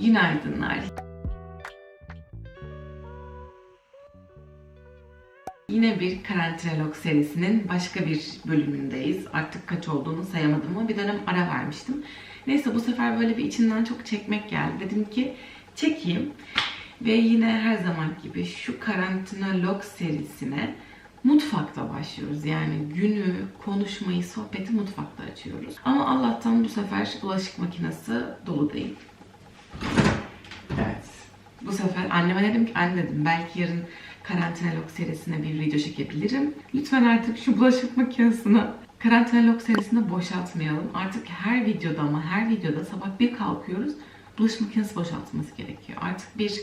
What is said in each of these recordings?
Günaydınlar. Yine bir karantinalog serisinin başka bir bölümündeyiz. Artık kaç olduğunu sayamadım ama bir dönem ara vermiştim. Neyse bu sefer böyle bir içinden çok çekmek geldi. Dedim ki çekeyim. Ve yine her zaman gibi şu karantinalog serisine mutfakta başlıyoruz. Yani günü, konuşmayı, sohbeti mutfakta açıyoruz. Ama Allah'tan bu sefer bulaşık makinesi dolu değil. Evet. Bu sefer anneme dedim ki anne dedim belki yarın karantinalog serisine bir video çekebilirim. Lütfen artık şu bulaşık makinesini karantinalog serisinde boşaltmayalım. Artık her videoda ama her videoda sabah bir kalkıyoruz bulaşık makinesi boşaltılması gerekiyor. Artık bir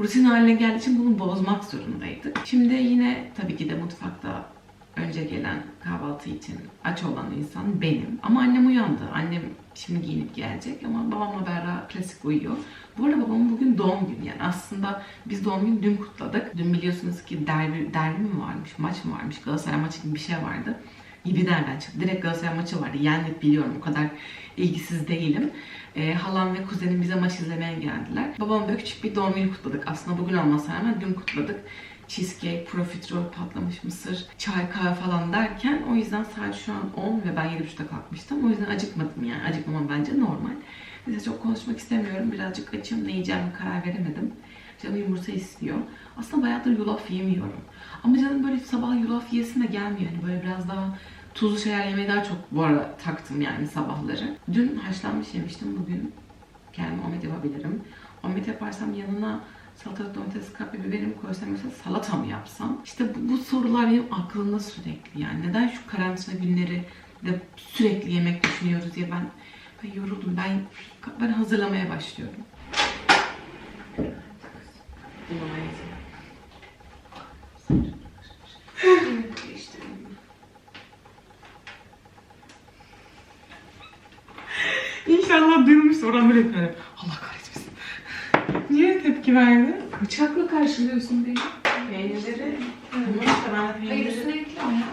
rutin haline geldiği için bunu bozmak zorundaydık. Şimdi yine tabii ki de mutfakta önce gelen kahvaltı için aç olan insan benim. Ama annem uyandı. Annem şimdi giyinip gelecek ama babamla Berra klasik uyuyor. Bu arada babamın bugün doğum günü yani aslında biz doğum günü dün kutladık. Dün biliyorsunuz ki derbi, derbi mi varmış, maç mı varmış, Galatasaray maçı gibi bir şey vardı. Gibi nereden çıktı? Direkt Galatasaray maçı vardı. Yendik biliyorum o kadar ilgisiz değilim. Ee, halam ve kuzenim bize maç izlemeye geldiler. Babam böyle küçük bir doğum günü kutladık. Aslında bugün olmasına rağmen dün kutladık cheesecake, profiterol, patlamış mısır, çay, kahve falan derken o yüzden saat şu an 10 ve ben 7.30'da kalkmıştım. O yüzden acıkmadım yani. Acıkmamam bence normal. Neyse çok konuşmak istemiyorum. Birazcık açım. Ne yiyeceğimi karar veremedim. Canım yumurta istiyor. Aslında bayağıdır yulaf yemiyorum. Ama canım böyle sabah yulaf yesin de gelmiyor. Yani böyle biraz daha tuzlu şeyler yemeyi daha çok bu ara taktım yani sabahları. Dün haşlanmış yemiştim. Bugün kendime omlet yapabilirim. Omlet yaparsam yanına salatalık, domates, kapya biberimi koysam mesela salata mı yapsam? İşte bu, bu sorular benim aklımda sürekli yani. Neden şu karantina günleri de sürekli yemek düşünüyoruz diye ben, ben yoruldum. Ben ben hazırlamaya başlıyorum. İnşallah duyulmuş oran böyle yapıyorum. Allah kahretmesin. Niye tepki verdi? Bıçakla karşılıyorsun beni. Peynirleri. Hayır üstüne ekleme ya.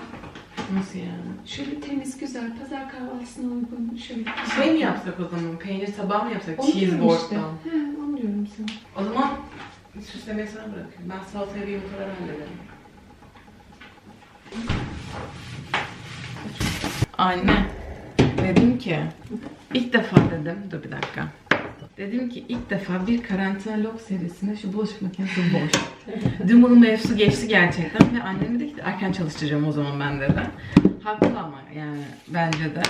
Nasıl yani? Şöyle temiz güzel pazar kahvaltısına uygun şöyle. Şey mi yapsak o zaman? Peynir tabağı mı yapsak? Onu diyorum işte. He onu diyorum sana. O zaman süslemeyi sana bırakıyorum. Ben salataya bir yumurtalar hallederim. Anne, dedim ki, ilk defa dedim, dur bir dakika. Dedim ki ilk defa bir karantina log serisinde şu bulaşık makinesi boş. Dün bunun mevzusu geçti gerçekten ve annem dedi ki erken çalıştıracağım o zaman ben dedi. Haklı ama yani bence de.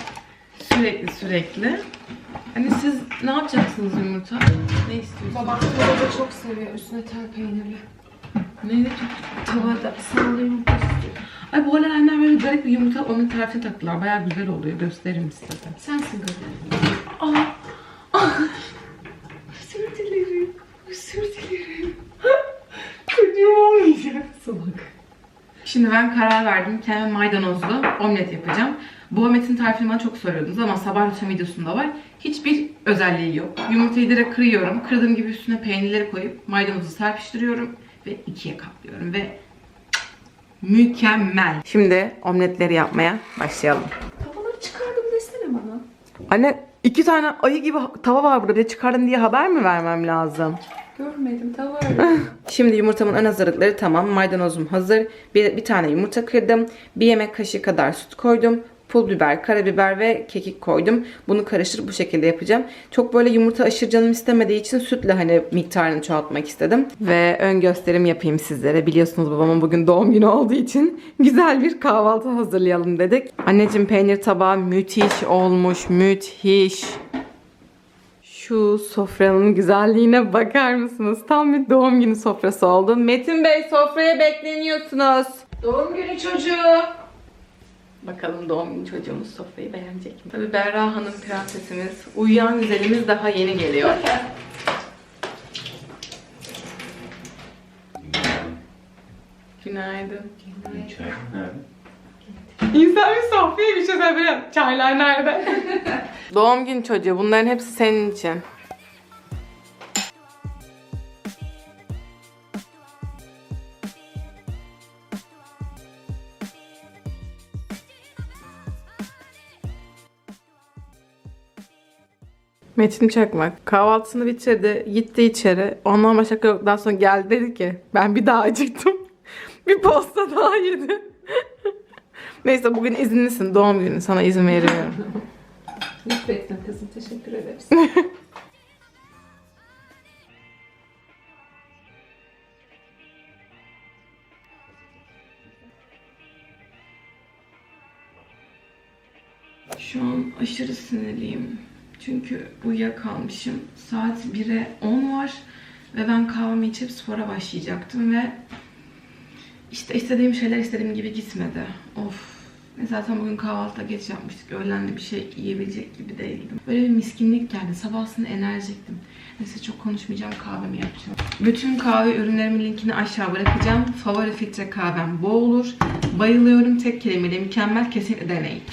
Sürekli sürekli. Hani siz ne yapacaksınız yumurta? Ne istiyorsunuz? Babam tavada çok seviyor üstüne tel peynirli. Neydi? Tavada sağlı yumurta istiyor. Ay bu aralar annem böyle garip bir yumurta onun tarifini taktılar. Bayağı güzel oluyor. Gösteririm size de. Sensin kadın. Şimdi ben karar verdim. Kendime maydanozlu omlet yapacağım. Bu omletin tarifini bana çok soruyordunuz ama sabah rutin videosunda var. Hiçbir özelliği yok. Yumurtayı direkt kırıyorum. Kırdığım gibi üstüne peynirleri koyup maydanozu serpiştiriyorum ve ikiye katlıyorum ve mükemmel. Şimdi omletleri yapmaya başlayalım. Tavaları çıkardım desene bana. Anne iki tane ayı gibi tava var burada. Bir de çıkardım diye haber mi vermem lazım? Görmedim tava Şimdi yumurtamın ön hazırlıkları tamam. Maydanozum hazır. Bir, bir tane yumurta kırdım. Bir yemek kaşığı kadar süt koydum. Pul biber, karabiber ve kekik koydum. Bunu karıştırıp bu şekilde yapacağım. Çok böyle yumurta aşırı canım istemediği için sütle hani miktarını çoğaltmak istedim. Ve ön gösterim yapayım sizlere. Biliyorsunuz babamın bugün doğum günü olduğu için güzel bir kahvaltı hazırlayalım dedik. Anneciğim peynir tabağı müthiş olmuş. Müthiş. Şu sofranın güzelliğine bakar mısınız? Tam bir doğum günü sofrası oldu. Metin Bey sofraya bekleniyorsunuz. Doğum günü çocuğu. Bakalım doğum günü çocuğumuz sofrayı beğenecek mi? Tabii Berra Hanım prensesimiz. Uyuyan güzelimiz daha yeni geliyor. Günaydın. Çay nerede? İnsan bir sofraya bir şey söylüyor. Çaylar nerede? doğum günü çocuğu. Bunların hepsi senin için. Metin Çakmak kahvaltısını bitirdi. Gitti içeri. Ondan başka yok. Daha sonra geldi dedi ki ben bir daha acıktım. bir posta daha yedi. Neyse bugün izinlisin. Doğum günü. Sana izin veriyorum. Lütfettin kızım. Teşekkür ederiz. Şu an aşırı sinirliyim. Çünkü uyuyakalmışım. Saat 1'e 10 var ve ben kahvemi içip spora başlayacaktım ve işte istediğim şeyler istediğim gibi gitmedi. Of. Ve Zaten bugün kahvaltıda geç yapmıştık. Öğlen de bir şey yiyebilecek gibi değildim. Böyle bir miskinlik geldi. Sabahsını enerjiktim. Neyse çok konuşmayacağım. Kahvemi yapacağım. Bütün kahve ürünlerimin linkini aşağı bırakacağım. Favori filtre kahvem bu olur. Bayılıyorum. Tek kelimeyle mükemmel. Kesinlikle deneyin.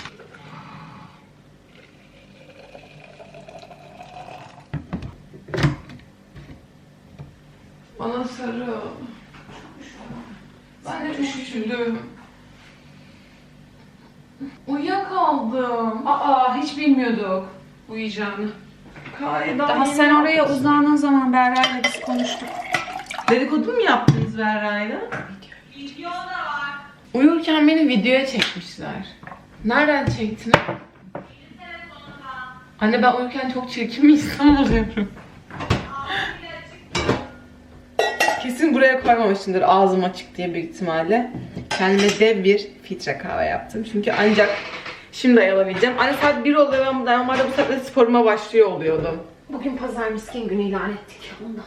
Bana sarı. Üşüdüm. Uyuyakaldım. Aa hiç bilmiyorduk uyuyacağını. Kahve Daha sen oraya uzandığın zaman Berra'yla biz konuştuk. Dedikodu mu yaptınız Berra'yla? Video da var. Uyurken beni videoya çekmişler. Nereden çektin? Anne ben uyurken çok çirkin bir insan oluyorum. Kesin buraya koymamışımdır ağzım açık diye büyük ihtimalle. Kendime dev bir filtre kahve yaptım. Çünkü ancak şimdi ayılabileceğim. Anne saat 1 oluyor ben normalde bu saatte sporuma başlıyor oluyordum. Bugün pazar miskin günü ilan ettik ondan.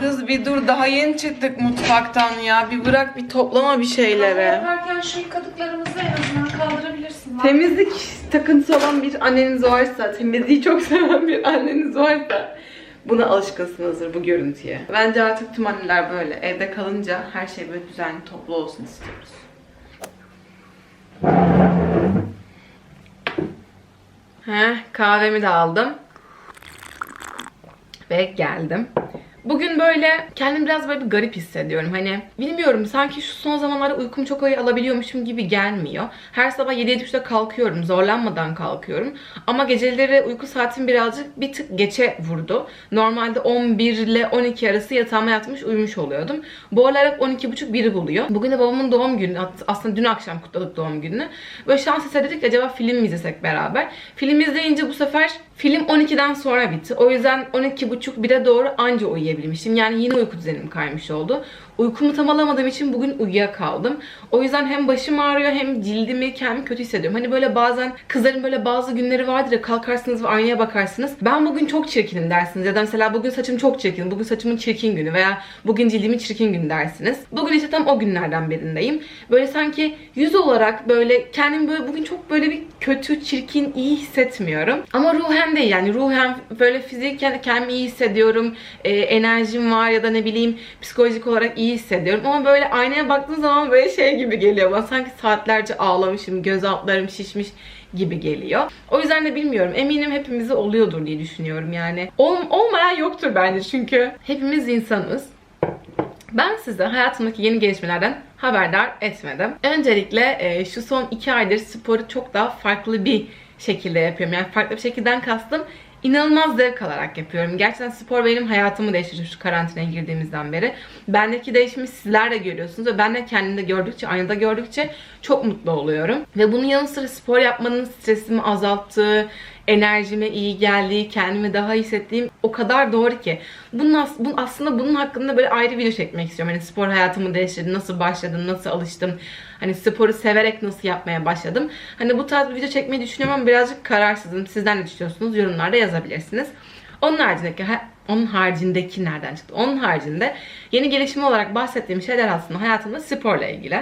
Kız bir dur daha yeni çıktık mutfaktan ya. Bir bırak bir toplama bir şeylere. Yaparken şu yıkadıklarımızı en azından kaldırabilirsin. Temizlik takıntısı olan bir anneniz varsa, temizliği çok seven bir anneniz varsa buna alışkınsınızdır bu görüntüye. Bence artık tüm anneler böyle. Evde kalınca her şey böyle düzenli toplu olsun istiyoruz. Heh, kahvemi de aldım. Ve geldim. Bugün böyle kendimi biraz böyle bir garip hissediyorum. Hani bilmiyorum sanki şu son zamanlarda uykum çok iyi alabiliyormuşum gibi gelmiyor. Her sabah 7.30'da kalkıyorum. Zorlanmadan kalkıyorum. Ama geceleri uyku saatim birazcık bir tık geçe vurdu. Normalde 11 ile 12 arası yatağıma yatmış uyumuş oluyordum. Bu aralar hep 12.30 biri buluyor. Bugün de babamın doğum günü. Aslında dün akşam kutladık doğum gününü. Böyle şans eseri acaba film mi izlesek beraber. Film izleyince bu sefer film 12'den sonra bitti. O yüzden 12.30 1'e doğru anca uyuyabilmişim. Yani yine uyku düzenim kaymış oldu. Uykumu tam alamadığım için bugün uyuyakaldım. O yüzden hem başım ağrıyor hem cildimi kendimi kötü hissediyorum. Hani böyle bazen kızların böyle bazı günleri vardır ya kalkarsınız ve aynaya bakarsınız. Ben bugün çok çirkinim dersiniz. Ya da mesela bugün saçım çok çirkin. Bugün saçımın çirkin günü veya bugün cildimin çirkin günü dersiniz. Bugün işte tam o günlerden birindeyim. Böyle sanki yüz olarak böyle kendimi böyle bugün çok böyle bir kötü, çirkin, iyi hissetmiyorum. Ama ruhen değil yani ruhen böyle fiziken kendimi iyi hissediyorum. Ee, enerjim var ya da ne bileyim psikolojik olarak iyi hissediyorum. Ama böyle aynaya baktığım zaman böyle şey gibi geliyor bana. Sanki saatlerce ağlamışım, göz altlarım şişmiş gibi geliyor. O yüzden de bilmiyorum. Eminim hepimize oluyordur diye düşünüyorum yani. Ol- olmayan yoktur bence çünkü hepimiz insanız. Ben size hayatımdaki yeni gelişmelerden haberdar etmedim. Öncelikle e, şu son iki aydır sporu çok daha farklı bir şekilde yapıyorum. Yani farklı bir şekilden kastım inanılmaz zevk alarak yapıyorum. Gerçekten spor benim hayatımı değiştirdi şu karantinaya girdiğimizden beri. Bendeki değişimi sizler de görüyorsunuz ve ben de kendimde gördükçe, aynada gördükçe çok mutlu oluyorum. Ve bunun yanı sıra spor yapmanın stresimi azalttığı, enerjime iyi geldiği, kendimi daha iyi hissettiğim o kadar doğru ki. Bunun, as- bu- aslında bunun hakkında böyle ayrı video çekmek istiyorum. Hani spor hayatımı değiştirdi, nasıl başladım, nasıl alıştım, hani sporu severek nasıl yapmaya başladım. Hani bu tarz bir video çekmeyi düşünüyorum ama birazcık kararsızım. Sizden ne düşünüyorsunuz? Yorumlarda yazabilirsiniz. Onun haricindeki, ha- onun haricindeki nereden çıktı? Onun haricinde yeni gelişme olarak bahsettiğim şeyler aslında hayatımda sporla ilgili.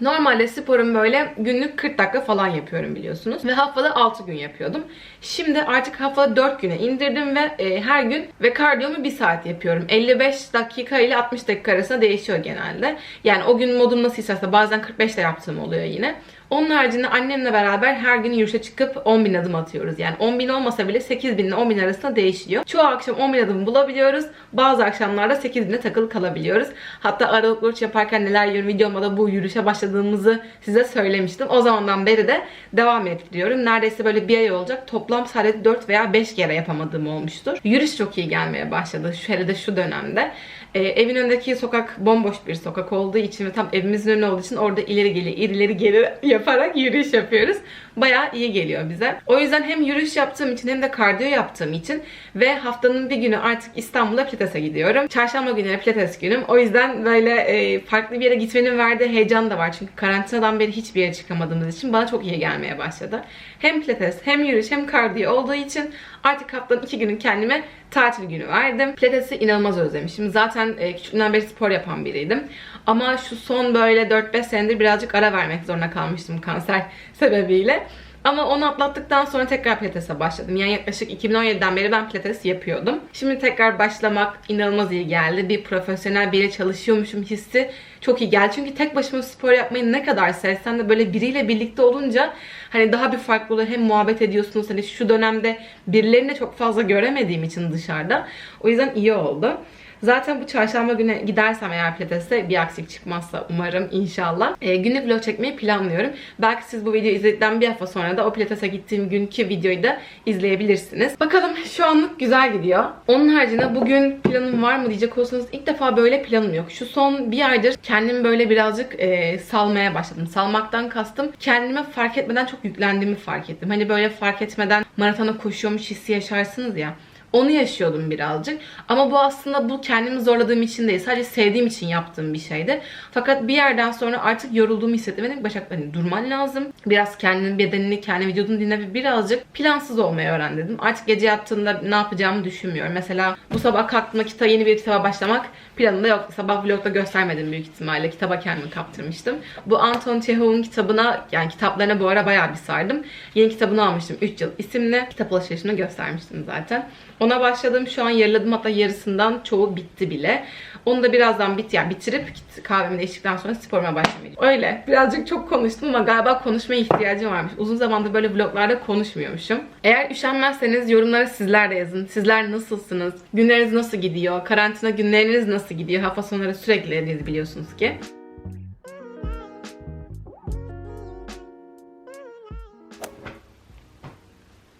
Normalde sporum böyle günlük 40 dakika falan yapıyorum biliyorsunuz. Ve haftada 6 gün yapıyordum. Şimdi artık haftada 4 güne indirdim ve e, her gün ve kardiyomu 1 saat yapıyorum. 55 dakika ile 60 dakika arasında değişiyor genelde. Yani o gün modum nasıl isterse bazen 45 de yaptığım oluyor yine. Onun haricinde annemle beraber her gün yürüyüşe çıkıp 10 bin adım atıyoruz. Yani 10 bin olmasa bile 8 bin ile 10 bin arasında değişiyor. Çoğu akşam 10 bin adım bulabiliyoruz. Bazı akşamlarda 8 bine takılı kalabiliyoruz. Hatta aralıklı oruç yaparken neler yiyorum videomda da bu yürüyüşe başladığımızı size söylemiştim. O zamandan beri de devam ettiriyorum. Neredeyse böyle bir ay olacak. Toplam sadece 4 veya 5 kere yapamadığım olmuştur. Yürüyüş çok iyi gelmeye başladı. Hele de şu dönemde. Ee, evin önündeki sokak bomboş bir sokak olduğu için ve tam evimizin önü olduğu için orada ileri geri ileri geri yaparak yürüyüş yapıyoruz. Bayağı iyi geliyor bize. O yüzden hem yürüyüş yaptığım için hem de kardiyo yaptığım için ve haftanın bir günü artık İstanbul'a pilatese gidiyorum. Çarşamba günleri pilates günüm. O yüzden böyle e, farklı bir yere gitmenin verdiği heyecan da var. Çünkü karantinadan beri hiçbir yere çıkamadığımız için bana çok iyi gelmeye başladı. Hem pilates hem yürüyüş hem kardiyo olduğu için artık haftanın iki günü kendime tatil günü verdim. Pilatesi inanılmaz özlemişim. Zaten e, küçüklüğümden beri spor yapan biriydim. Ama şu son böyle 4-5 senedir birazcık ara vermek zorunda kalmıştım kanser sebebiyle. Ama onu atlattıktan sonra tekrar pilatese başladım. Yani yaklaşık 2017'den beri ben pilates yapıyordum. Şimdi tekrar başlamak inanılmaz iyi geldi. Bir profesyonel biriyle çalışıyormuşum hissi çok iyi geldi. Çünkü tek başıma spor yapmayı ne kadar sevsem de böyle biriyle birlikte olunca hani daha bir farklı oluyor. Hem muhabbet ediyorsunuz. Hani şu dönemde birilerini çok fazla göremediğim için dışarıda. O yüzden iyi oldu. Zaten bu çarşamba günü gidersem eğer pilatese bir aksilik çıkmazsa umarım inşallah. E, günlük vlog çekmeyi planlıyorum. Belki siz bu videoyu izledikten bir hafta sonra da o pilatese gittiğim günkü videoyu da izleyebilirsiniz. Bakalım şu anlık güzel gidiyor. Onun haricinde bugün planım var mı diyecek olursanız ilk defa böyle planım yok. Şu son bir aydır kendimi böyle birazcık e, salmaya başladım. Salmaktan kastım kendime fark etmeden çok yüklendiğimi fark ettim. Hani böyle fark etmeden maratona koşuyormuş hissi yaşarsınız ya. Onu yaşıyordum birazcık. Ama bu aslında bu kendimi zorladığım için değil. Sadece sevdiğim için yaptığım bir şeydi. Fakat bir yerden sonra artık yorulduğumu hissettim. Dedim Başak hani durman lazım. Biraz kendini, bedenini, kendi vücudunu dinle ve birazcık plansız olmayı öğren dedim. Artık gece yattığımda ne yapacağımı düşünmüyorum. Mesela bu sabah kalktığımda kitap, yeni bir kitaba başlamak planımda yok. Sabah vlogda göstermedim büyük ihtimalle. Kitaba kendimi kaptırmıştım. Bu Anton Chekhov'un kitabına yani kitaplarına bu ara bayağı bir sardım. Yeni kitabını almıştım 3 yıl isimli. Kitap alışverişini göstermiştim zaten. Ona başladım. Şu an yarıladım hatta yarısından çoğu bitti bile. Onu da birazdan bit yani bitirip kahvemi de içtikten sonra sporuma başlamayacağım. Öyle. Birazcık çok konuştum ama galiba konuşmaya ihtiyacım varmış. Uzun zamandır böyle vloglarda konuşmuyormuşum. Eğer üşenmezseniz yorumlara sizler de yazın. Sizler nasılsınız? Günleriniz nasıl gidiyor? Karantina günleriniz nasıl gidiyor? Hafta sonları sürekli biliyorsunuz ki.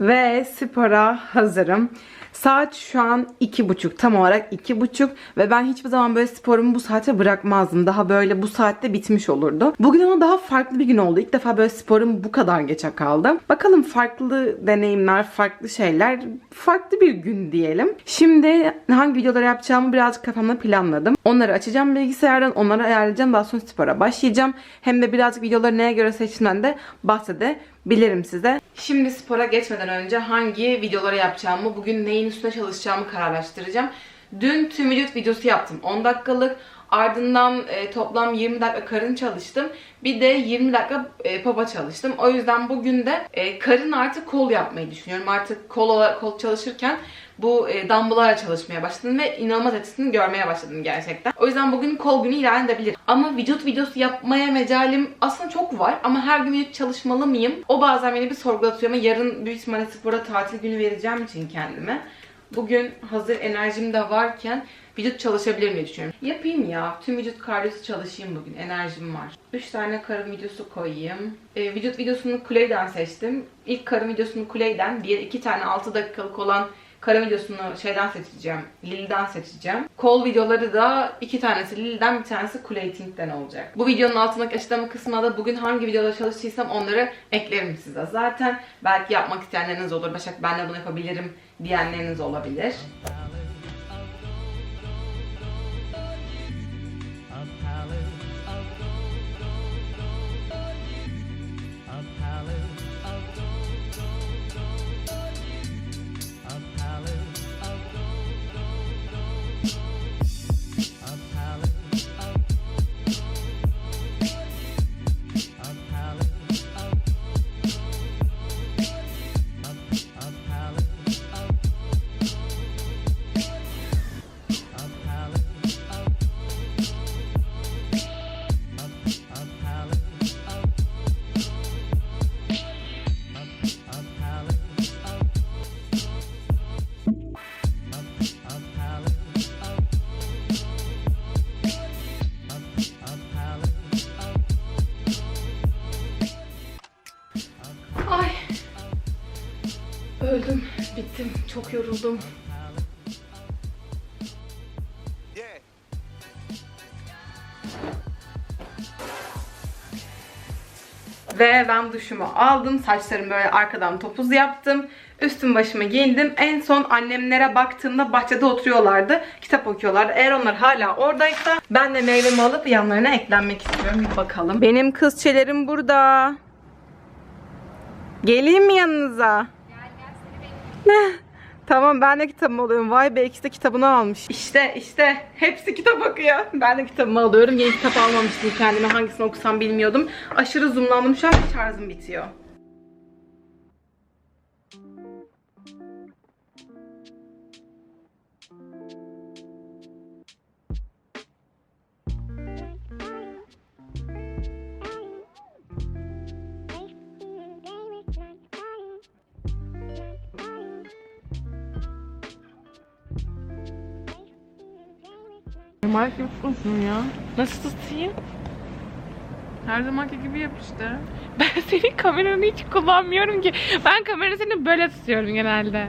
Ve spora hazırım. Saat şu an iki buçuk. Tam olarak iki buçuk. Ve ben hiçbir zaman böyle sporumu bu saate bırakmazdım. Daha böyle bu saatte bitmiş olurdu. Bugün ama daha farklı bir gün oldu. İlk defa böyle sporum bu kadar geçe kaldı. Bakalım farklı deneyimler, farklı şeyler. Farklı bir gün diyelim. Şimdi hangi videoları yapacağımı birazcık kafamda planladım. Onları açacağım bilgisayardan. Onları ayarlayacağım. Daha sonra spora başlayacağım. Hem de birazcık videoları neye göre seçtiğimden de bahsedebilirim size. Şimdi spora geçmeden önce hangi videoları yapacağımı, bugün neyin üstüne çalışacağımı kararlaştıracağım. Dün tüm vücut videosu yaptım. 10 dakikalık. Ardından e, toplam 20 dakika karın çalıştım. Bir de 20 dakika e, papa çalıştım. O yüzden bugün de e, karın artı kol yapmayı düşünüyorum. Artık kol, kol çalışırken bu e, dumbbell'larla çalışmaya başladım ve inanılmaz etkisini görmeye başladım gerçekten. O yüzden bugün kol günü ilan edebilirim. Ama vücut videosu yapmaya mecalim aslında çok var ama her gün vücut çalışmalı mıyım? O bazen beni bir sorgulatıyor ama yarın büyük ihtimalle spora tatil günü vereceğim için kendime. Bugün hazır enerjim de varken vücut çalışabilir diye düşünüyorum. Yapayım ya. Tüm vücut kardiyosu çalışayım bugün. Enerjim var. 3 tane karın videosu koyayım. E, vücut videosunu Kuley'den seçtim. İlk karın videosunu Kuley'den. Diğer iki tane 6 dakikalık olan karın videosunu şeyden seçeceğim. Lil'den seçeceğim. Kol videoları da iki tanesi Lil'den bir tanesi Kuleyting'den olacak. Bu videonun altındaki açıklama kısmına da bugün hangi videoda çalıştıysam onları eklerim size. Zaten belki yapmak isteyenleriniz olur. Başak ben de bunu yapabilirim diyenleriniz olabilir. Yoruldum. Ve ben duşumu aldım. Saçlarımı böyle arkadan topuz yaptım. Üstüm başımı giyindim. En son annemlere baktığımda bahçede oturuyorlardı. Kitap okuyorlardı. Eğer onlar hala oradaysa ben de meyvemi alıp yanlarına eklenmek istiyorum. Bir bakalım. Benim kızçelerim burada. Geleyim mi yanınıza? Tamam ben de kitabımı alıyorum. Vay be ikisi de kitabını almış. İşte işte hepsi kitap okuyor. Ben de kitabımı alıyorum. Yeni kitap almamıştım kendime. Hangisini okusam bilmiyordum. Aşırı zoomlandım. Şu an şarjım bitiyor. Normal gibi tutmuşsun ya. Nasıl tutayım? Her zamanki gibi yap işte. Ben senin kameranı hiç kullanmıyorum ki. Ben kameranı seni böyle tutuyorum genelde.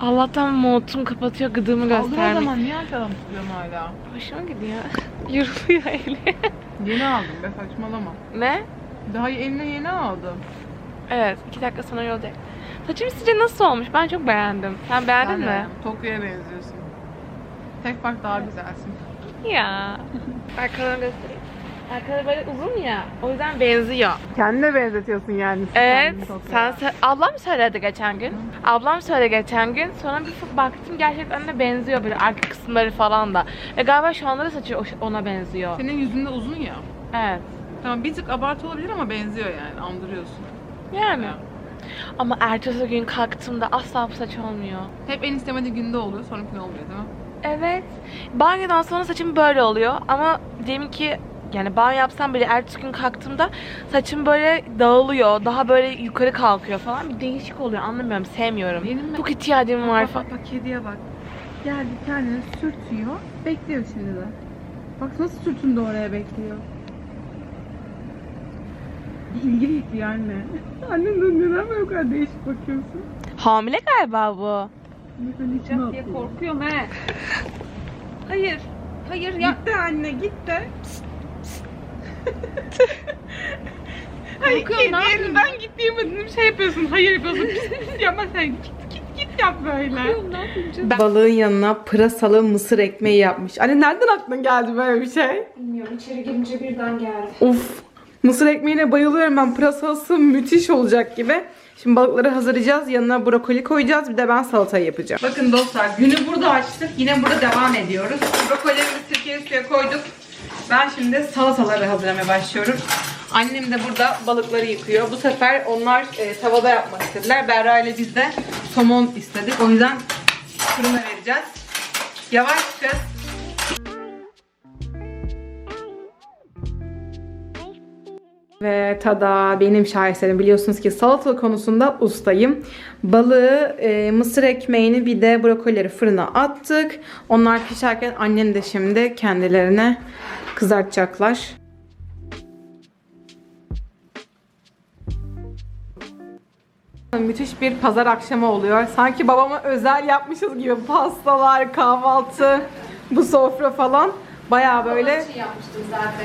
Allah'tan montum kapatıyor gıdığımı Kaldır o göstermek. zaman niye arkadan tutuyorsun hala? Hoşuma gidiyor. Yoruluyor eli. Yeni aldım be saçmalama. ne? Daha eline yeni aldım. Evet, iki dakika sonra olacak. Saçım sizce nasıl olmuş? Ben çok beğendim. Sen beğendin mi? Tokyo'ya benziyorsun. Tek fark daha güzelsin. Ya. Arkalarını göstereyim. Arkaları böyle uzun ya. O yüzden benziyor. Kendine benzetiyorsun yani. Evet. Sen ablam söyledi geçen gün. Ablam söyledi geçen gün. Sonra bir baktım gerçekten de benziyor böyle arka kısımları falan da. Ve galiba şu anda da saçı ona benziyor. Senin yüzünde uzun ya. Evet. Tamam bir tık abartı olabilir ama benziyor yani. Andırıyorsun. Yani. Ama ertesi gün kalktığımda asla bu saç olmuyor. Hep en istemediği günde oluyor, sonraki olmuyor değil mi? Evet. Banyodan sonra saçım böyle oluyor ama diyelim ki yani banyo yapsam bile ertesi gün kalktığımda saçım böyle dağılıyor. Daha böyle yukarı kalkıyor falan. Bir değişik oluyor. Anlamıyorum. Sevmiyorum. Benim? Çok ihtiyacım var Bak falan. bak bak kediye bak. Geldi kendini sürtüyor. Bekliyor şimdi de. Bak nasıl sürtündü oraya bekliyor. Bir ilgi bekliyor anne. Annen de neden böyle kadar değişik bakıyorsun? Hamile galiba bu. İçine diye korkuyorum he. Hayır. Hayır ya. Gitti anne gitti. Hayır Korkuyorum, ne yapayım elinden git diyemedin. Şey yapıyorsun. Hayır yapıyorsun. Pis pis yapma sen. Git git git yap böyle. Ne yapayım canım? Balığın yanına pırasalı mısır ekmeği yapmış. Anne nereden aklına geldi böyle bir şey? Bilmiyorum içeri girince birden geldi. Of. Mısır ekmeğine bayılıyorum ben. Pırasalısı müthiş olacak gibi. Şimdi balıkları hazırlayacağız. Yanına brokoli koyacağız. Bir de ben salatayı yapacağım. Bakın dostlar günü burada açtık. Yine burada devam ediyoruz. Brokolilerimizi sirkeli suya koyduk. Ben şimdi salataları hazırlamaya başlıyorum. Annem de burada balıkları yıkıyor. Bu sefer onlar e, tavada yapmak istediler. Berra ile biz de somon istedik. O yüzden fırına vereceğiz. Yavaş kız. Ve tada benim şaheserim biliyorsunuz ki salata konusunda ustayım. Balığı, e, mısır ekmeğini bir de brokolileri fırına attık. Onlar pişerken annem de şimdi kendilerine kızartacaklar. Müthiş bir pazar akşamı oluyor. Sanki babama özel yapmışız gibi pastalar, kahvaltı, bu sofra falan. Baya böyle.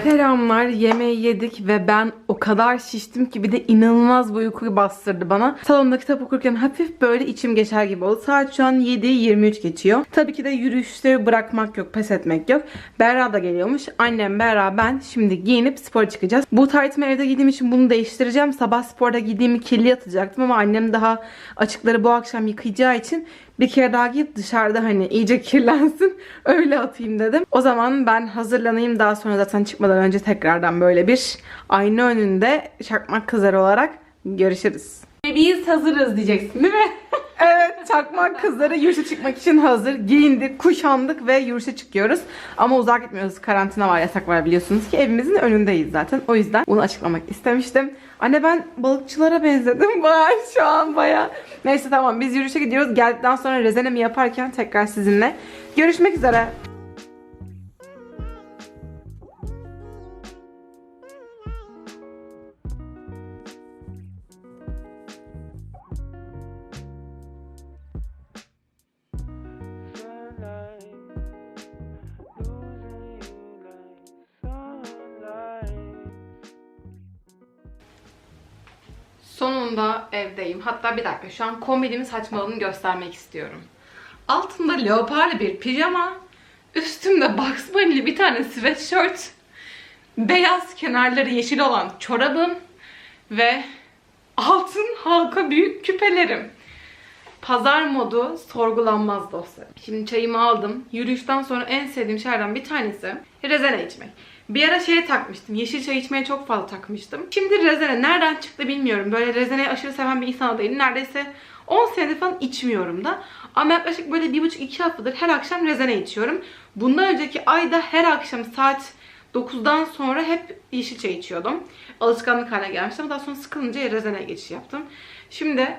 Selamlar. Yemeği yedik ve ben o kadar şiştim ki bir de inanılmaz bir uykuyu bastırdı bana. Salonda kitap okurken hafif böyle içim geçer gibi oldu. Saat şu an 7.23 geçiyor. Tabii ki de yürüyüşleri bırakmak yok, pes etmek yok. Berra da geliyormuş. Annem, Berra, ben şimdi giyinip spora çıkacağız. Bu taytımı evde giydiğim için bunu değiştireceğim. Sabah sporda giydiğimi kirli atacaktım ama annem daha açıkları bu akşam yıkayacağı için bir kere daha giyip dışarıda hani iyice kirlensin öyle atayım dedim. O zaman ben hazırlanayım daha sonra zaten çıkmadan önce tekrardan böyle bir ayna önünde çakmak kızları olarak görüşürüz. Biz hazırız diyeceksin değil mi? evet çakmak kızları yürüyüşe çıkmak için hazır. Giyindik, kuşandık ve yürüyüşe çıkıyoruz. Ama uzak gitmiyoruz. Karantina var, yasak var biliyorsunuz ki. Evimizin önündeyiz zaten. O yüzden bunu açıklamak istemiştim. Anne ben balıkçılara benzedim. Baya şu an baya. Neyse tamam biz yürüyüşe gidiyoruz. Geldikten sonra rezenemi yaparken tekrar sizinle görüşmek üzere. Sonunda evdeyim. Hatta bir dakika şu an kombinimin saçmalığını göstermek istiyorum. Altımda leoparlı bir pijama, üstümde Bugs Bunny'li bir tane sweatshirt, beyaz kenarları yeşil olan çorabım ve altın halka büyük küpelerim. Pazar modu sorgulanmaz dostlarım. Şimdi çayımı aldım. Yürüyüşten sonra en sevdiğim şeylerden bir tanesi rezene içmek. Bir ara şeye takmıştım. Yeşil çay içmeye çok fazla takmıştım. Şimdi rezene nereden çıktı bilmiyorum. Böyle rezeneyi aşırı seven bir insan değilim. Neredeyse 10 senedir falan içmiyorum da. Ama yaklaşık böyle 1,5-2 haftadır her akşam rezene içiyorum. Bundan önceki ayda her akşam saat 9'dan sonra hep yeşil çay içiyordum. Alışkanlık haline gelmişti ama daha sonra sıkılınca rezene geçiş yaptım. Şimdi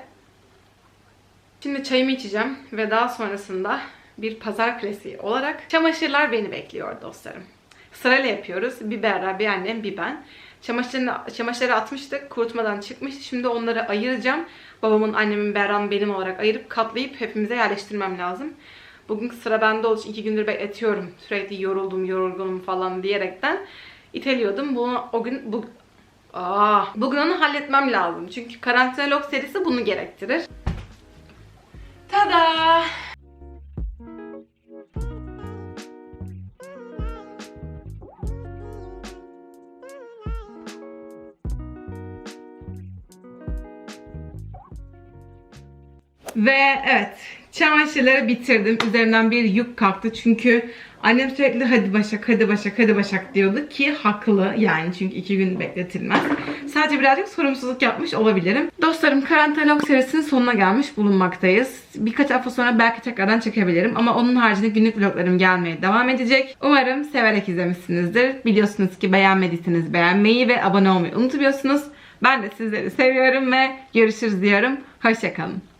Şimdi çayımı içeceğim ve daha sonrasında bir pazar klasiği olarak çamaşırlar beni bekliyor dostlarım. Sırayla yapıyoruz. Bir Berra, bir annem, bir ben. Çamaşırını, çamaşırları atmıştık. Kurutmadan çıkmıştı. Şimdi onları ayıracağım. Babamın, annemin, Berra'nın benim olarak ayırıp katlayıp hepimize yerleştirmem lazım. Bugün sıra bende olduğu için iki gündür bekletiyorum. Sürekli yoruldum, yorgunum falan diyerekten iteliyordum. Bunu o gün bu Aa, bugün onu halletmem lazım. Çünkü karantina log serisi bunu gerektirir. Tada! Ve evet çamaşırları bitirdim. Üzerinden bir yük kalktı. Çünkü annem sürekli hadi Başak, hadi Başak, hadi Başak diyordu ki haklı yani çünkü iki gün bekletilmez. Sadece birazcık sorumsuzluk yapmış olabilirim. Dostlarım karantina vlog serisinin sonuna gelmiş bulunmaktayız. Birkaç hafta sonra belki tekrardan çekebilirim ama onun haricinde günlük vloglarım gelmeye devam edecek. Umarım severek izlemişsinizdir. Biliyorsunuz ki beğenmediyseniz beğenmeyi ve abone olmayı unutmuyorsunuz. Ben de sizleri seviyorum ve görüşürüz diyorum. Hoşçakalın.